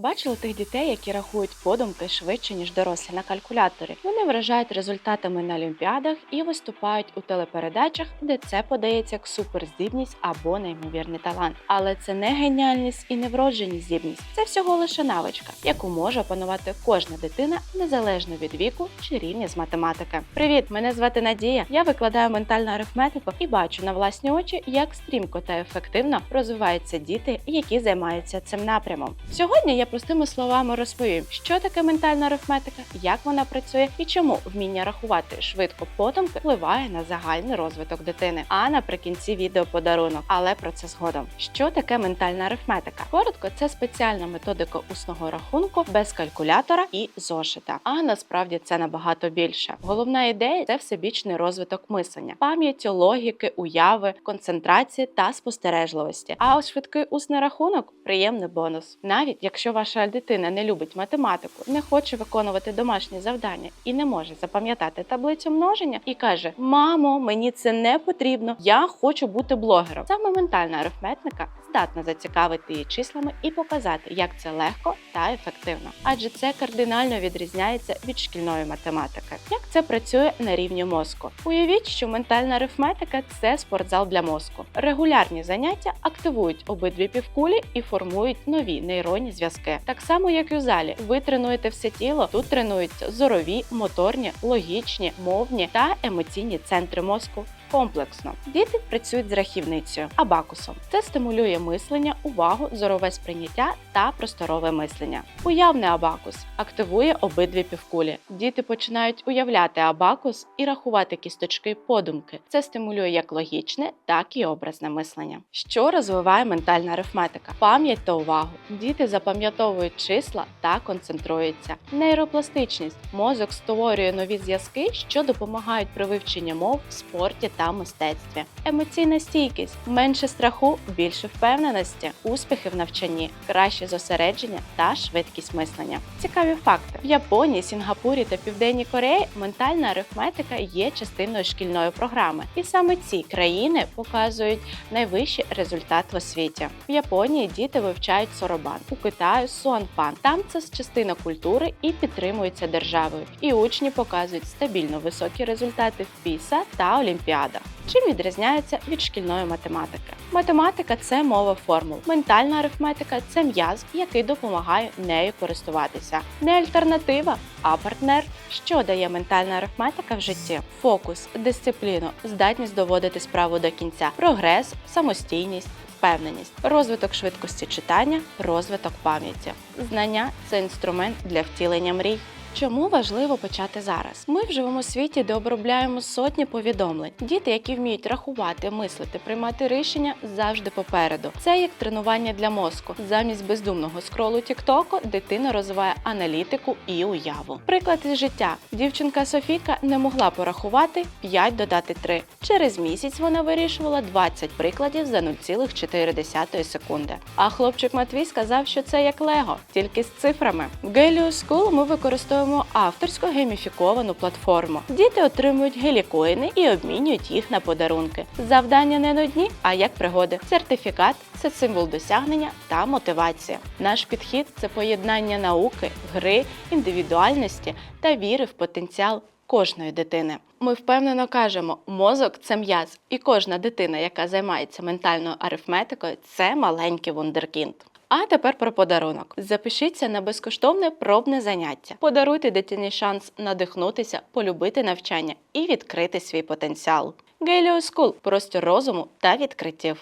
Бачили тих дітей, які рахують подумки швидше, ніж дорослі на калькуляторі. Вони вражають результатами на олімпіадах і виступають у телепередачах, де це подається як суперздібність або неймовірний талант. Але це не геніальність і не вродженість здібність. Це всього лише навичка, яку може опанувати кожна дитина незалежно від віку чи рівня з математики. Привіт, мене звати Надія. Я викладаю ментальну арифметику і бачу на власні очі, як стрімко та ефективно розвиваються діти, які займаються цим напрямом. Сьогодні я простими словами розповім, що таке ментальна арифметика, як вона працює і чому вміння рахувати швидко потомки впливає на загальний розвиток дитини. А наприкінці відео подарунок, але про це згодом. Що таке ментальна арифметика? Коротко, це спеціальна методика усного рахунку без калькулятора і зошита. А насправді це набагато більше. Головна ідея це всебічний розвиток мислення, пам'яті, логіки, уяви, концентрації та спостережливості. А ось швидкий усний рахунок приємний бонус. Навіть якщо ваша дитина не любить математику, не хоче виконувати домашні завдання і не може запам'ятати таблицю множення, і каже: Мамо, мені це не потрібно, я хочу бути блогером. Саме ментальна арифметика здатна зацікавити її числами і показати, як це легко та ефективно, адже це кардинально відрізняється від шкільної математики. Як це працює на рівні мозку? Уявіть, що ментальна арифметика це спортзал для мозку. Регулярні заняття активують обидві півкулі і формують нові нейронні зв'язки. Так само, як і в залі, ви тренуєте все тіло. Тут тренуються зорові, моторні, логічні, мовні та емоційні центри мозку. Комплексно діти працюють з рахівницею абакусом. Це стимулює мислення, увагу, зорове сприйняття та просторове мислення. Уявний абакус активує обидві півкулі. Діти починають уявляти абакус і рахувати кісточки подумки. Це стимулює як логічне, так і образне мислення. Що розвиває ментальна арифметика? Пам'ять та увагу. Діти запам'ятовують числа та концентруються. Нейропластичність. Мозок створює нові зв'язки, що допомагають при вивченні мов, в спорті та мистецтві. Емоційна стійкість, менше страху, більше впевненості, успіхи в навчанні, краще зосередження та швидкість мислення. Цікаві факти: в Японії, Сінгапурі та Південній Кореї ментальна арифметика є частиною шкільної програми, і саме ці країни показують найвищий результат в освіті. В Японії діти вивчають соробан, у Китаю суанпан. Там це частина культури і підтримується державою. І учні показують стабільно високі результати в ПІСА та Олімпіадах. Чим відрізняється від шкільної математики? Математика це мова формул. Ментальна арифметика це м'яз, який допомагає нею користуватися. Не альтернатива, а партнер. Що дає ментальна арифметика в житті? Фокус, дисципліну, здатність доводити справу до кінця, прогрес, самостійність. Впевненість, розвиток швидкості читання, розвиток пам'яті. Знання це інструмент для втілення мрій. Чому важливо почати зараз? Ми в живому світі, де обробляємо сотні повідомлень. Діти, які вміють рахувати, мислити, приймати рішення, завжди попереду. Це як тренування для мозку. Замість бездумного скролу Тіктоку дитина розвиває аналітику і уяву. Приклад із життя: дівчинка Софійка не могла порахувати 5 додати 3. Через місяць вона вирішувала 20 прикладів за 0,4 секунди. А хлопчик Матвій сказав, що це як Лего, тільки з цифрами. В Gelio School ми використовуємо авторську гейміфіковану платформу. Діти отримують гелікоїни і обмінюють їх на подарунки. Завдання не нудні, а як пригоди. Сертифікат це символ досягнення та мотивація. Наш підхід це поєднання науки, гри, індивідуальності та віри в потенціал кожної дитини. Ми впевнено кажемо, мозок це м'яз, і кожна дитина, яка займається ментальною арифметикою, це маленький вундеркінд. А тепер про подарунок. Запишіться на безкоштовне пробне заняття. Подаруйте дитині шанс надихнутися, полюбити навчання і відкрити свій потенціал. Геліо Скул – простір розуму та відкриттів.